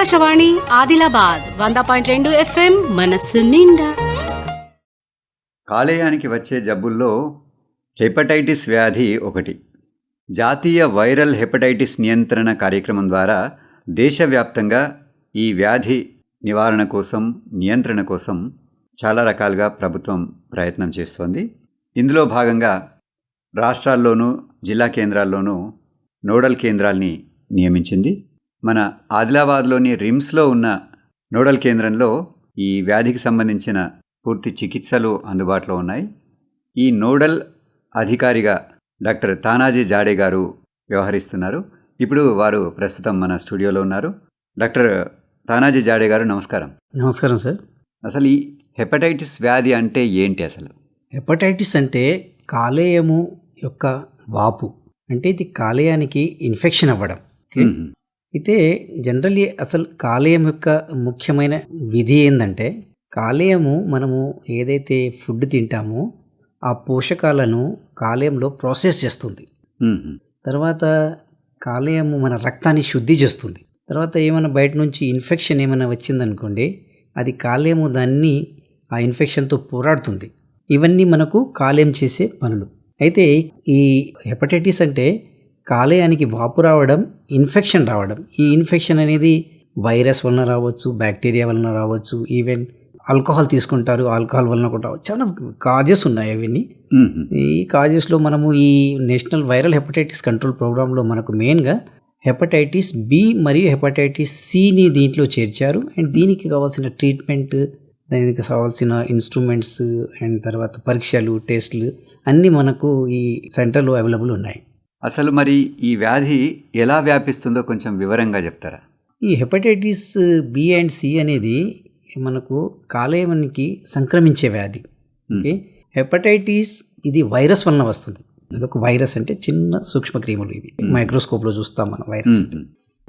ఆకాశవాణి ఆదిలాబాద్ వంద పాయింట్ రెండు ఎఫ్ఎం మనస్సు నిండా. కాలేయానికి వచ్చే జబ్బుల్లో హెపటైటిస్ వ్యాధి ఒకటి. జాతీయ వైరల్ హెపటైటిస్ నియంత్రణ కార్యక్రమం ద్వారా దేశవ్యాప్తంగా ఈ వ్యాధి నివారణ కోసం నియంత్రణ కోసం చాలా రకాలుగా ప్రభుత్వం ప్రయత్నం చేస్తోంది. ఇందులో భాగంగా రాష్ట్రాల్లోనూ జిల్లా కేంద్రాల్లోనూ నోడల్ కేంద్రాల్ని నియమించింది. మన ఆదిలాబాద్లోని రిమ్స్లో ఉన్న నోడల్ కేంద్రంలో ఈ వ్యాధికి సంబంధించిన పూర్తి చికిత్సలు అందుబాటులో ఉన్నాయి. ఈ నోడల్ అధికారిగా డాక్టర్ తానాజీ జాడే గారు వ్యవహరిస్తున్నారు. ఇప్పుడు వారు ప్రస్తుతం మన స్టూడియోలో ఉన్నారు. డాక్టర్ తానాజీ జాడే గారు నమస్కారం. నమస్కారం సార్. అసలు ఈ హెపటైటిస్ వ్యాధి అంటే ఏంటి అసలు? హెపటైటిస్ అంటే కాలేయము యొక్క వాపు. అంటే ఇది కాలేయానికి ఇన్ఫెక్షన్ అవ్వడం. అయితే జనరల్లీ అసలు కాలేయం యొక్క ముఖ్యమైన విధి ఏంటంటే కాలేయము మనము ఏదైతే ఫుడ్ తింటామో ఆ పోషకాలను కాలేయంలో ప్రాసెస్ చేస్తుంది. తర్వాత కాలేయము మన రక్తాన్ని శుద్ధి చేస్తుంది. తర్వాత ఏమైనా బయట నుంచి ఇన్ఫెక్షన్ ఏమైనా వచ్చిందనుకోండి అది కాలేయము దాన్ని ఆ ఇన్ఫెక్షన్తో పోరాడుతుంది. ఇవన్నీ మనకు కాలేయం చేసే పనులు. అయితే ఈ హెపటైటిస్ అంటే కాలేయానికి వాపు రావడం ఇన్ఫెక్షన్ రావడం. ఈ ఇన్ఫెక్షన్ అనేది వైరస్ వలన రావచ్చు బ్యాక్టీరియా వలన రావచ్చు ఈవెన్ ఆల్కహాల్ తీసుకుంటారు ఆల్కహాల్ వలన కూడా రావచ్చు. చాలా కాజెస్ ఉన్నాయి అవన్నీ. ఈ కాజెస్లో మనము ఈ నేషనల్ వైరల్ హెపటైటిస్ కంట్రోల్ ప్రోగ్రాంలో మనకు మెయిన్గా హెపటైటిస్ బి మరియు హెపటైటిస్ సిని దీంట్లో చేర్చారు. అండ్ దీనికి కావాల్సిన ట్రీట్మెంట్ దానికి కావాల్సిన ఇన్స్ట్రుమెంట్స్ అండ్ తర్వాత పరీక్షలు టెస్ట్లు అన్నీ మనకు ఈ సెంటర్లో అవైలబుల్ ఉన్నాయి. అసలు మరి ఈ వ్యాధి ఎలా వ్యాపిస్తుందో కొంచెం వివరంగా చెప్తారా? ఈ హెపటైటిస్ బి అండ్ సి అనేది మనకు కాలేయానికి సంక్రమించే వ్యాధి. ఓకే? హెపటైటిస్ ఇది వైరస్ వలన వస్తుంది. ఇదొక వైరస్ అంటే చిన్న సూక్ష్మక్రిములు ఇవి. మైక్రోస్కోప్లో చూస్తాం మనం వైరస్.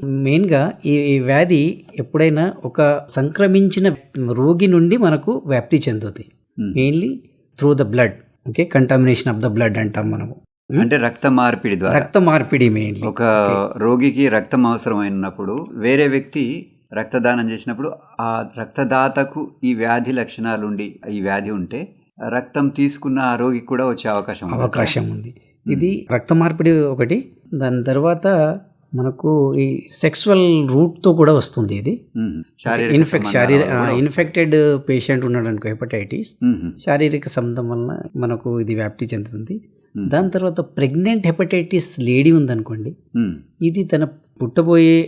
మెయిన్గా ఈ వ్యాధి ఎప్పుడైనా ఒక సంక్రమించిన రోగి నుండి మనకు వ్యాప్తి చెందుతుంది. Mainly through the blood. Okay? Contamination of the blood అంటాం మనము. అంటే రక్త మార్పిడి ద్వారా రక్త మార్పిడి మెయిన్లీ ఒక రోగికి రక్తం అవసరమైనప్పుడు వేరే వ్యక్తి రక్తదానం చేసినప్పుడు ఆ రక్తదాతకు ఈ వ్యాధి లక్షణాలు ఉండి ఈ వ్యాధి ఉంటే రక్తం తీసుకున్న ఆ రోగికి కూడా వచ్చే అవకాశం. అవకాశం ఉంది ఇది రక్త మార్పిడి ఒకటి దాని తర్వాత మనకు ఈ సెక్సువల్ రూట్తో కూడా వస్తుంది ఇది. శారీరక ఇన్ఫెక్ట్ శారీర. ఇన్ఫెక్టెడ్ పేషెంట్ ఉన్నాడు అనుకో హెపటైటిస్. శారీరక సంబంధం వలన మనకు ఇది వ్యాప్తి చెందుతుంది. దాని తర్వాత ప్రెగ్నెంట్ హెపటైటిస్ లేడీ ఉందనుకోండి. ఇది తన పుట్టబోయే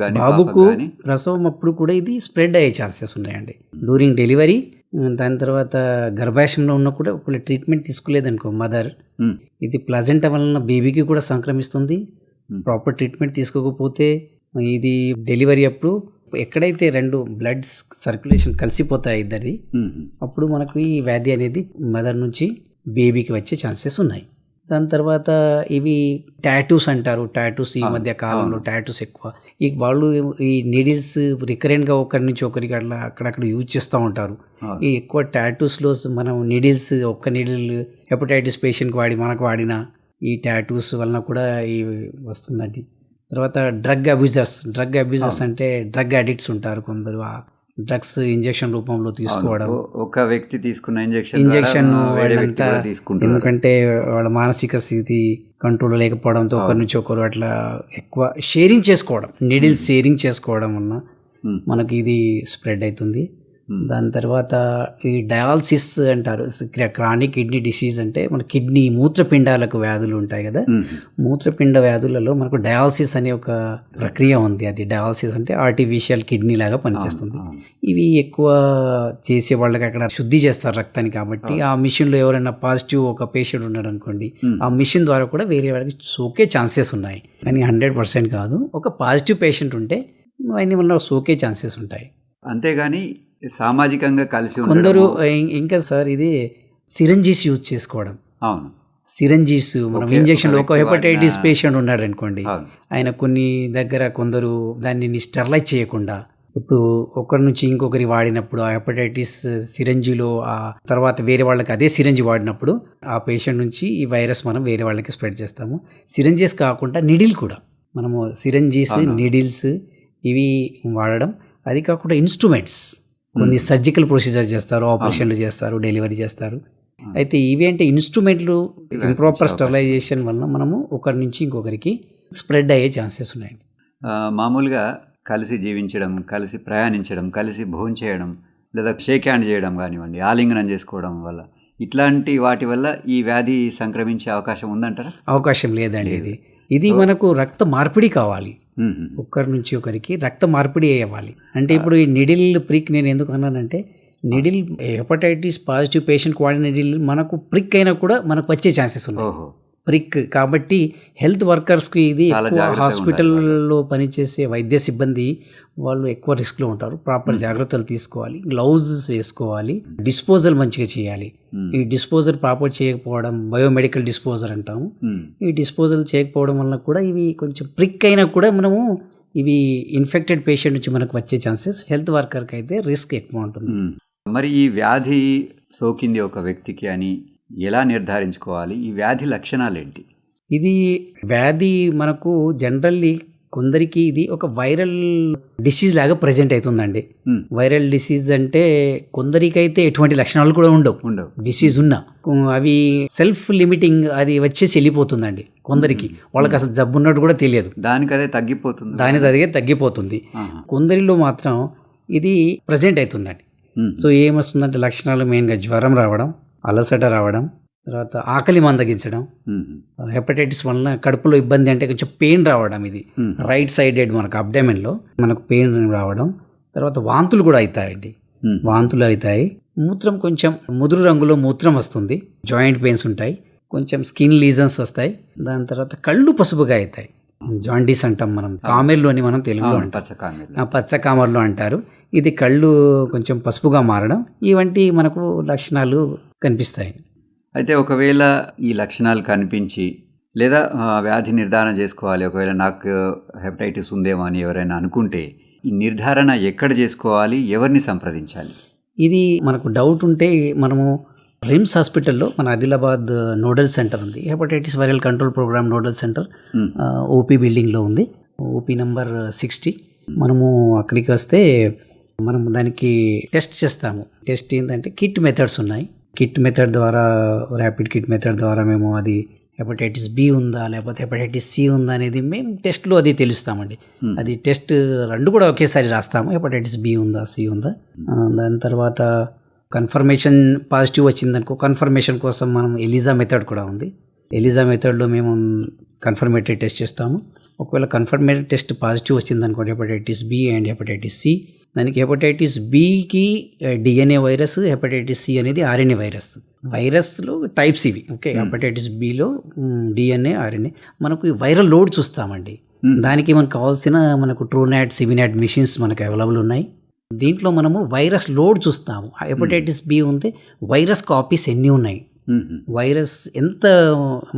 కానీ బాబుకు ప్రసవం అప్పుడు కూడా ఇది స్ప్రెడ్ అయ్యే ఛాన్సెస్ ఉన్నాయండి. డ్యూరింగ్ డెలివరీ దాని తర్వాత గర్భాశయంలో ఉన్న కూడా ఒకవేళ ట్రీట్మెంట్ తీసుకోలేదనుకో మదర్ ఇది ప్లజెంట్ వలన బేబీకి కూడా సంక్రమిస్తుంది. ప్రాపర్ ట్రీట్మెంట్ తీసుకోకపోతే ఇది డెలివరీ అప్పుడు ఎక్కడైతే రెండు బ్లడ్స్ సర్క్యులేషన్ కలిసిపోతాయి ఇద్దరిది అప్పుడు మనకు ఈ వ్యాధి అనేది మదర్ నుంచి బేబీకి వచ్చే ఛాన్సెస్ ఉన్నాయి. దాని తర్వాత ఇవి టాటూస్ అంటారు. టాటూస్ ఈ మధ్య కాలంలో. టాటూస్ ఎక్కువ. ఈ వాళ్ళు ఈ నీడిల్స్ రికరెంట్గా ఒకరి నుంచి ఒకరికి అట్లా అక్కడక్కడ యూజ్ చేస్తూ ఉంటారు. ఈ ఎక్కువ టాటూస్లో మనం నీడిల్స్ ఒక్క నీడిల్ హెపటైటిస్ పేషెంట్కి వాడి మనకు వాడిన ఈ టాటూస్ వలన కూడా ఈ వస్తుందండి. తర్వాత డ్రగ్ అబ్యూజర్స్ డ్రగ్ అబ్యూజర్స్. అంటే డ్రగ్ అడిక్ట్స్ ఉంటారు కొందరు. డ్రగ్స్ ఇంజెక్షన్ రూపంలో తీసుకోవడం. ఒక వ్యక్తి తీసుకున్న ఇంజెక్షన్ ఇంజెక్షన్ వాళ్ళంతా ఎందుకంటే వాళ్ళ మానసిక స్థితి కంట్రోల్ లేకపోవడంతో ఒకరి. నుంచి ఒకరు అట్లా ఎక్కువ షేరింగ్ చేసుకోవడం నీడిల్స్ షేరింగ్ చేసుకోవడం వలన మనకి ఇది స్ప్రెడ్ అవుతుంది. దాని తర్వాత ఈ డయాలసిస్ అంటారు క్రానిక్ కిడ్నీ డిసీజ్ అంటే మన కిడ్నీ మూత్రపిండాలకు వ్యాధులు ఉంటాయి కదా. మూత్రపిండ వ్యాధులలో మనకు డయాలసిస్ అనే ఒక ప్రక్రియ ఉంది. అది డయాలసిస్ అంటే ఆర్టిఫిషియల్ కిడ్నీ లాగా పనిచేస్తుంది. ఇవి ఎక్కువ చేసే వాళ్ళకి అక్కడ శుద్ధి చేస్తారు రక్తాన్ని కాబట్టి. ఆ. మిషన్లో ఎవరైనా పాజిటివ్ ఒక పేషెంట్ ఉన్నాడు అనుకోండి ఆ మిషన్ ద్వారా కూడా వేరే వాళ్ళకి సోకే ఛాన్సెస్ ఉన్నాయి. కానీ హండ్రెడ్ పర్సెంట్ కాదు. ఒక పాజిటివ్ పేషెంట్ ఉంటే అవన్నీ వల్ల సోకే ఛాన్సెస్ ఉంటాయి. అంతేగాని సామాజికంగా కలిసి కొందరు ఇంకా సార్ ఇది సిరంజీస్ యూజ్ చేసుకోవడం. అవును. సిరంజీస్ మనం ఇంజెక్షన్ ఒక హెపటైటిస్ పేషెంట్ ఉన్నాడు అనుకోండి ఆయన కొన్ని దగ్గర కొందరు దాన్ని స్టెరిలైజ్ చేయకుండా ఇప్పుడు ఒకరి నుంచి ఇంకొకరి వాడినప్పుడు ఆ హెపటైటిస్ సిరంజిలో ఆ తర్వాత వేరే వాళ్ళకి అదే సిరంజి వాడినప్పుడు ఆ పేషెంట్ నుంచి ఈ వైరస్ మనం వేరే వాళ్ళకి స్ప్రెడ్ చేస్తాము. సిరంజీస్ కాకుండా నిడిల్ కూడా. మనము సిరంజీస్. నిడిల్స్ ఇవి వాడడం. అది కాకుండా ఇన్స్ట్రుమెంట్స్. కొన్ని సర్జికల్ ప్రొసీజర్ చేస్తారు ఆపరేషన్లు చేస్తారు డెలివరీ చేస్తారు. అయితే ఇవి అంటే ఇన్స్ట్రుమెంట్లు ఇంప్రాపర్ స్టెరిలైజేషన్ వలన మనము ఒకరి నుంచి ఇంకొకరికి స్ప్రెడ్ అయ్యే ఛాన్సెస్ ఉన్నాయండి. మామూలుగా కలిసి జీవించడం కలిసి ప్రయాణించడం కలిసి భోజనం చేయడం లేదా షేక్ హ్యాండ్ చేయడం కానివ్వండి ఆలింగనం చేసుకోవడం వల్ల ఇట్లాంటి వాటి వల్ల ఈ వ్యాధి సంక్రమించే అవకాశం ఉందంటారా? అవకాశం లేదండి ఇది. ఇది మనకు రక్త మార్పిడి కావాలి. ఒకరి నుంచి ఒకరికి రక్త మార్పిడి అవ్వాలి అంటే ఇప్పుడు ఈ నిడిల్ ప్రిక్ నేను ఎందుకు అన్నానంటే నిడిల్ హెపటైటిస్ పాజిటివ్ పేషెంట్ వాడిన నిడిల్ మనకు ప్రిక్ అయినా కూడా మనకు వచ్చే ఛాన్సెస్ ఉన్నాయి. ప్రిక్ కాబట్టి హెల్త్ వర్కర్స్కి ఇది ఎక్కువ హాస్పిటల్లో పనిచేసే వైద్య సిబ్బంది వాళ్ళు ఎక్కువ రిస్క్లో ఉంటారు. ప్రాపర్ జాగ్రత్తలు తీసుకోవాలి. గ్లౌజెస్ వేసుకోవాలి. డిస్పోజల్ మంచిగా చేయాలి. మ్మ్. ఈ డిస్పోజల్ ప్రాపర్ చేయకపోవడం బయోమెడికల్ డిస్పోజల్ అంటాము. మ్మ్. ఈ డిస్పోజల్ చేయకపోవడం వల్ల కూడా ఇవి కొంచెం ప్రిక్ అయినా కూడా మనము ఇవి ఇన్ఫెక్టెడ్ పేషెంట్ నుంచి మనకు వచ్చే ఛాన్సెస్ హెల్త్ వర్కర్కి అయితే రిస్క్ ఎక్కువ ఉంటుంది. మరి ఈ వ్యాధి సోకింది ఒక వ్యక్తికి అని ఎలా నిర్ధారించుకోవాలి? ఈ వ్యాధి లక్షణాలు ఏంటి ఇది వ్యాధి మనకు జనరల్లీ కొందరికి ఇది ఒక వైరల్ డిసీజ్ లాగా ప్రజెంట్ అవుతుందండి. వైరల్ డిసీజ్ అంటే కొందరికైతే ఎటువంటి లక్షణాలు కూడా ఉండవు. ఉండవు. డిసీజ్ ఉన్నా. అవి సెల్ఫ్ లిమిటింగ్ అది వచ్చేసి వెళ్ళిపోతుందండి కొందరికి. వాళ్ళకి అసలు జబ్బు ఉన్నట్టు కూడా తెలియదు. దానికి అదే తగ్గిపోతుంది. దాని తదిగే తగ్గిపోతుంది. కొందరిలో మాత్రం ఇది ప్రజెంట్ అవుతుందండి. సో ఏమొస్తుందంటే లక్షణాలు మెయిన్గా జ్వరం రావడం అలసట రావడం తర్వాత ఆకలి మందగించడం. హెపటైటిస్ వలన కడుపులో ఇబ్బంది అంటే కొంచెం పెయిన్ రావడం ఇది. రైట్ సైడెడ్ మనకు అబ్డమెన్లో మనకు పెయిన్ రావడం తర్వాత వాంతులు కూడా అవుతాయండి. వాంతులు అవుతాయి మూత్రం కొంచెం ముదురు రంగులో మూత్రం వస్తుంది. జాయింట్ పెయిన్స్ ఉంటాయి. కొంచెం స్కిన్ లీజన్స్ వస్తాయి. దాని తర్వాత కళ్ళు పసుపుగా అవుతాయి జాండీస్ అంటాం మనం. కామెర్లోని మనం తెలుగులో అంటాం. పచ్చ కామర్లో అంటారు. ఇది కళ్ళు కొంచెం పసుపుగా మారడం. ఇవంటి మనకు లక్షణాలు కనిపిస్తాయి. అయితే ఒకవేళ ఈ లక్షణాలు కనిపించి లేదా వ్యాధి నిర్ధారణ చేసుకోవాలి. ఒకవేళ నాకు హెపటైటిస్ ఉందేమో అని ఎవరైనా అనుకుంటే ఈ నిర్ధారణ ఎక్కడ చేసుకోవాలి? ఎవరిని సంప్రదించాలి? ఇది మనకు డౌట్ ఉంటే మనము రిమ్స్ హాస్పిటల్లో మన ఆదిలాబాద్ నోడల్ సెంటర్ ఉంది. Hepatitis viral control programme nodal centre. OP బిల్డింగ్లో ఉంది. OP number sixty. మనము అక్కడికి వస్తే మనం దానికి టెస్ట్ చేస్తాము. టెస్ట్ ఏంటంటే కిట్ మెథడ్స్ ఉన్నాయి. కిట్ మెథడ్ ద్వారా ర్యాపిడ్ కిట్ మెథడ్ ద్వారా మేము అది హెపటైటిస్ బి ఉందా లేకపోతే హెపటైటిస్ సి ఉందా అనేది మేము టెస్ట్లో అది తెలుస్తామండి. అది టెస్ట్ రెండు కూడా ఒకేసారి రాస్తాము హెపటైటిస్ బి ఉందా సి ఉందా. దాని తర్వాత కన్ఫర్మేషన్ పాజిటివ్ వచ్చిందనుకో కన్ఫర్మేషన్ కోసం మనం ఎలిజా మెథడ్ కూడా ఉంది. ఎలిజా మెథడ్లో మేము కన్ఫర్మేటరీ టెస్ట్ చేస్తాము. ఒకవేళ కన్ఫర్మేటరీ టెస్ట్ పాజిటివ్ వచ్చిందనుకోండి hepatitis B and hepatitis C దానికి హెపటైటిస్ బికి డిఎన్ఏ వైరస్ హెపటైటిస్ సి అనేది ఆర్ఎన్ఏ వైరస్. వైరస్లో టైప్స్ ఇవి ఓకే? హెపటైటిస్ బిలో డిఎన్ఏ ఆర్ఎన్ఏ మనకు ఈ వైరల్ లోడ్ చూస్తామండి. Hmm. దానికి మనకు కావాల్సిన మనకు ట్రూనాట్ సివినాట్ మిషన్స్ మనకు అవైలబుల్ ఉన్నాయి. దీంట్లో మనము వైరస్ లోడ్ చూస్తాము. హెపటైటిస్ బి ఉంటే వైరస్ కాపీస్ ఎన్ని ఉన్నాయి. వైరస్ ఎంత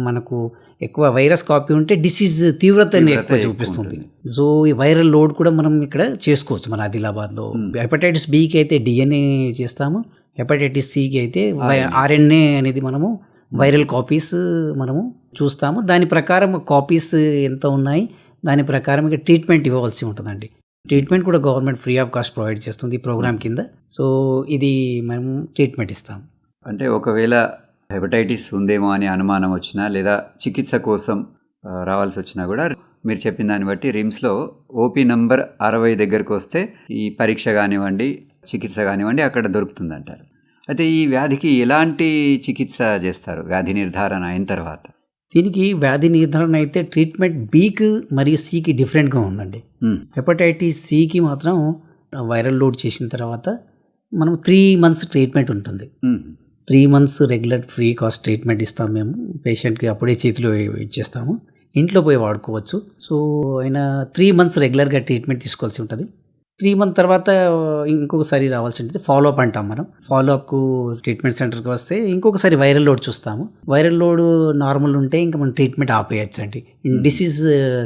మనకు ఎక్కువ వైరస్ కాపీ ఉంటే డిసీజ్ తీవ్రతని తీవ్రత ఎక్కువ ఎక్కువ చూపిస్తుంది. సో ఈ వైరల్ లోడ్ కూడా మనం ఇక్కడ చేసుకోవచ్చు మన ఆదిలాబాద్లో. హెపటైటిస్ బికి అయితే డిఎన్ఏ చేస్తాము. హెపటైటిస్ సికి అయితే ఆర్ఎన్ఏ అనేది మనము వైరల్ కాపీస్ మనము చూస్తాము. దాని ప్రకారం కాపీస్ ఎంత ఉన్నాయి? దాని ప్రకారం ఇక ట్రీట్మెంట్ ఇవ్వవలసి ఉంటుందండి. ట్రీట్మెంట్ కూడా government free of cost provide చేస్తుంది ఈ ప్రోగ్రామ్ కింద. సో ఇది మనం ట్రీట్మెంట్ ఇస్తాం అంటే ఒకవేళ హెపటైటిస్ ఉందేమో అని అనుమానం వచ్చినా లేదా చికిత్స కోసం రావాల్సి వచ్చినా కూడా మీరు చెప్పిన దాన్ని బట్టి రిమ్స్లో ఓపీ నంబర్ అరవై దగ్గరకు వస్తే ఈ పరీక్ష కానివ్వండి చికిత్స కానివ్వండి అక్కడ దొరుకుతుంది అంటారు అయితే ఈ వ్యాధికి ఎలాంటి చికిత్స చేస్తారు? వ్యాధి నిర్ధారణ అయిన తర్వాత. దీనికి వ్యాధి నిర్ధారణ అయితే ట్రీట్మెంట్ బీకి మరియు సికి డిఫరెంట్గా ఉందండి. హెపటైటిస్ సికి మాత్రం వైరల్ లోడ్ చేసిన తర్వాత మనం త్రీ మంత్స్ ట్రీట్మెంట్ ఉంటుంది. Three months regular free cost treatment ఇస్తాం మేము. పేషెంట్కి అప్పుడే చేతిలో ఇచ్చేస్తాము ఇంట్లో పోయి వాడుకోవచ్చు. సో ఆయన త్రీ మంత్స్ రెగ్యులర్గా ట్రీట్మెంట్ తీసుకోవాల్సి ఉంటుంది. త్రీ మంత్ తర్వాత ఇంకొకసారి రావాల్సి ఉంటుంది ఫాలో అప్ అంటాం మనం. ఫాలో అప్కు ట్రీట్మెంట్ సెంటర్కి వస్తే ఇంకొకసారి వైరల్ లోడ్ చూస్తాము. వైరల్ లోడ్ నార్మల్ ఉంటే ఇంకా మనం ట్రీట్మెంట్ ఆపేయచ్చు అండి డిసీజ్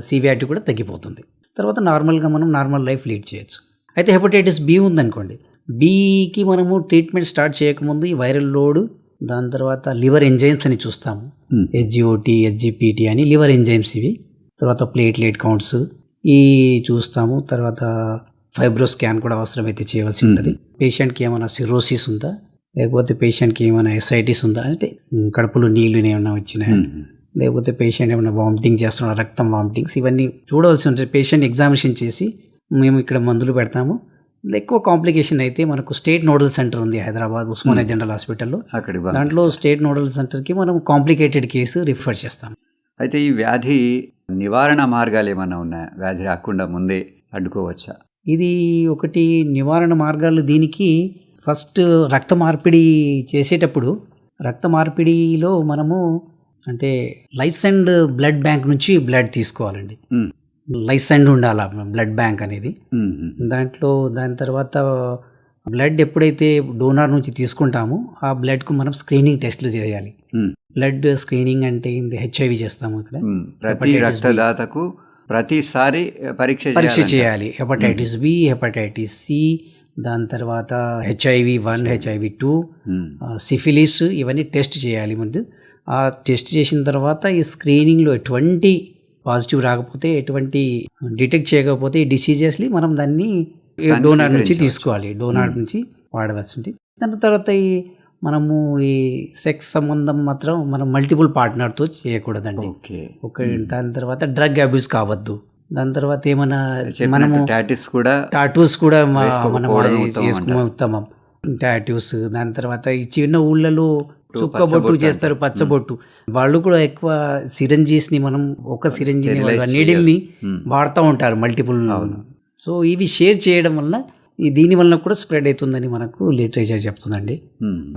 సివియారిటీ కూడా తగ్గిపోతుంది. తర్వాత నార్మల్గా మనం నార్మల్ లైఫ్ లీడ్ చేయొచ్చు. అయితే హెపటైటిస్ బి ఉందనుకోండి. బీకి మనము ట్రీట్మెంట్ స్టార్ట్ చేయకముందు ఈ వైరల్ లోడ్ దాని తర్వాత లివర్ ఎంజైమ్స్ అని చూస్తాము. మ్మ్. హెచ్జిఓటి హెచ్జిపిటి అని లివర్ ఎంజైమ్స్ ఇవి. తర్వాత ప్లేట్లెట్ కౌంట్స్ ఈ చూస్తాము. తర్వాత ఫైబ్రో స్కాన్ కూడా అవసరమైతే చేయవలసి ఉంటుంది పేషెంట్కి ఏమైనా సిరోసిస్ ఉందా? లేకపోతే పేషెంట్కి ఏమైనా ఎస్ఐటిస్ ఉందా? అంటే కడుపులో నీళ్ళు ఏమైనా వచ్చినాయా? మ్మ్. లేకపోతే పేషెంట్ ఏమైనా వామిటింగ్ చేస్తున్నారు? రక్తం వామిటింగ్స్ ఇవన్నీ చూడవలసి ఉంటుంది. పేషెంట్ ఎగ్జామినేషన్ చేసి మేము ఇక్కడ మందులు పెడతాము. ఎక్కువ కాంప్లికేషన్ అయితే మనకు స్టేట్ నోడల్ సెంటర్ ఉంది హైదరాబాద్ ఉస్మానియా జనరల్ హాస్పిటల్లో. దాంట్లో. స్టేట్ నోడల్ సెంటర్కి మనం కాంప్లికేటెడ్ కేసు రిఫర్ చేస్తాం. అయితే ఈ వ్యాధి నివారణ మార్గాలు ఏమన్నా ఉన్నాయా? వ్యాధి రాకుండా ముందే అడ్డుకోవచ్చా? ఇది ఒకటి నివారణ మార్గాలు దీనికి ఫస్ట్ రక్త మార్పిడి చేసేటప్పుడు రక్త మార్పిడిలో మనము అంటే లైసెండ్ బ్లడ్ బ్యాంక్ నుంచి బ్లడ్ తీసుకోవాలండి. మ్మ్. లైసెండ్ ఉండాలి బ్లడ్ బ్యాంక్ అనేది. దాంట్లో దాని తర్వాత బ్లడ్ ఎప్పుడైతే డోనార్ నుంచి తీసుకుంటామో ఆ బ్లడ్కు మనం స్క్రీనింగ్ టెస్ట్లు చేయాలి. బ్లడ్ స్క్రీనింగ్ అంటే హెచ్ఐవి చేస్తాము ఇక్కడ. ప్రతి. రక్తదాతకు ప్రతిసారి పరీక్ష పరీక్ష. చేయాలి హెపటైటిస్ బి హెపటైటిస్ సి దాని తర్వాత HIV one HIV two. Syphilis ఇవన్నీ టెస్ట్ చేయాలి ముందు ఆ టెస్ట్ చేసిన తర్వాత ఈ స్క్రీనింగ్లో ఎటువంటి పాజిటివ్ రాకపోతే ఎటువంటి డిటెక్ట్ చేయకపోతే ఈ డిసీజెస్ని మనం దాన్ని డోనార్ నుంచి. తీసుకోవాలి. డోనార్ నుంచి వాడవలసి ఉంటుంది దాని తర్వాత ఈ మనము ఈ సెక్స్ సంబంధం మాత్రం మనం మల్టిపుల్ పార్ట్నర్తో చేయకూడదండి. ఓకే. ఒక దాని తర్వాత డ్రగ్ అబ్యూస్ కావద్దు. దాని తర్వాత ఏమైనా మనము టాటిస్ కూడా టాటూస్ కూడా మనం వేసుకునే ఉత్తమం. టాటూస్ దాని తర్వాత ఈ చిన్న ఊళ్ళలో చుక్కబొట్టు పచ్చబొట్టు చేస్తారు పచ్చబొట్టు. వాళ్ళు కూడా ఎక్కువ సిరంజీస్ని మనం ఒక సిరంజిని Sterilize నీడిల్ని మ్మ్. వాడుతూ ఉంటారు మల్టిపుల్. సో ఇవి షేర్ చేయడం వల్ల ఈ దీని వల్ల కూడా స్ప్రెడ్ అవుతుందని మనకు లిటరేచర్ చెప్తుందండి.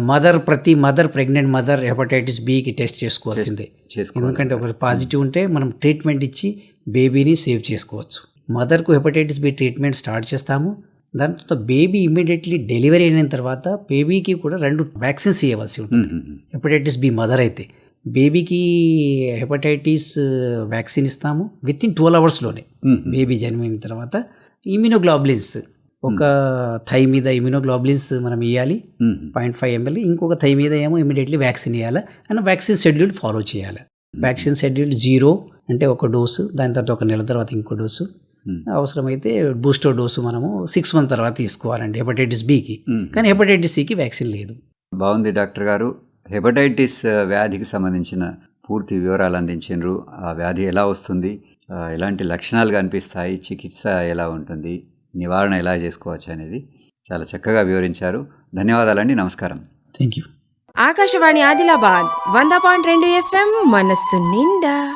మదర్ ప్రతి మదర్ ప్రెగ్నెంట్ మదర్ హెపటైటిస్ బికి టెస్ట్ చేసుకోవాల్సిందే. చేసుకోవాలి. ఎందుకంటే ఒక పాజిటివ్ ఉంటే మనం ట్రీట్మెంట్ ఇచ్చి బేబీని సేవ్ చేసుకోవచ్చు. మదర్కు హెపటైటిస్ బి ట్రీట్మెంట్ స్టార్ట్ చేస్తాము. దాని తర్వాత బేబీ ఇమ్మీడియట్లీ డెలివరీ అయిన తర్వాత బేబీకి కూడా రెండు వ్యాక్సిన్స్ ఇవ్వవలసి ఉంటుంది. హెపటైటిస్ బి మదర్ అయితే బేబీకి హెపటైటిస్ వ్యాక్సిన్ ఇస్తాము విత్ ఇన్ ట్వెల్వ్ అవర్స్లోనే. బేబీ జన్మిన తర్వాత ఇమ్యూనోగ్లోబులిన్స్ ఒక థై మీద ఇమ్యూనోగ్లోబులిన్స్ మనం ఇవ్వాలి. పాయింట్ ఫైవ్ ఎంఎల్ ఇంకొక థై మీద ఏమో ఇమీడియట్లీ వ్యాక్సిన్ ఇవ్వాలి అండ్ వ్యాక్సిన్ షెడ్యూల్ ఫాలో చేయాలి వ్యాక్సిన్ షెడ్యూల్ జీరో అంటే ఒక డోసు దాని తర్వాత ఒక నెల తర్వాత ఇంకో డోసు. అవసరమైతే బూస్టర్ డోసు మనము సిక్స్ మంత్ తర్వాత తీసుకోవాలండి హెపటైటిస్ బికి. మ్మ్. కానీ హెపటైటిస్ సికి వ్యాక్సిన్ లేదు. బాగుంది డాక్టర్ గారు. హెపటైటిస్ వ్యాధికి సంబంధించిన పూర్తి వివరాలు అందించారు ఆ వ్యాధి ఎలా వస్తుంది? ఎలాంటి లక్షణాలు కనిపిస్తాయి? చికిత్స ఎలా ఉంటుంది? నివారణ ఎలా చేసుకోవచ్చు అనేది చాలా చక్కగా వివరించారు. ధన్యవాదాలండి. నమస్కారం. థ్యాంక్ యూ ఆకాశవాణి ఆదిలాబాద్ వంద పాయింట్ రెండు ఎఫ్ఎం మనస్సు నిండా.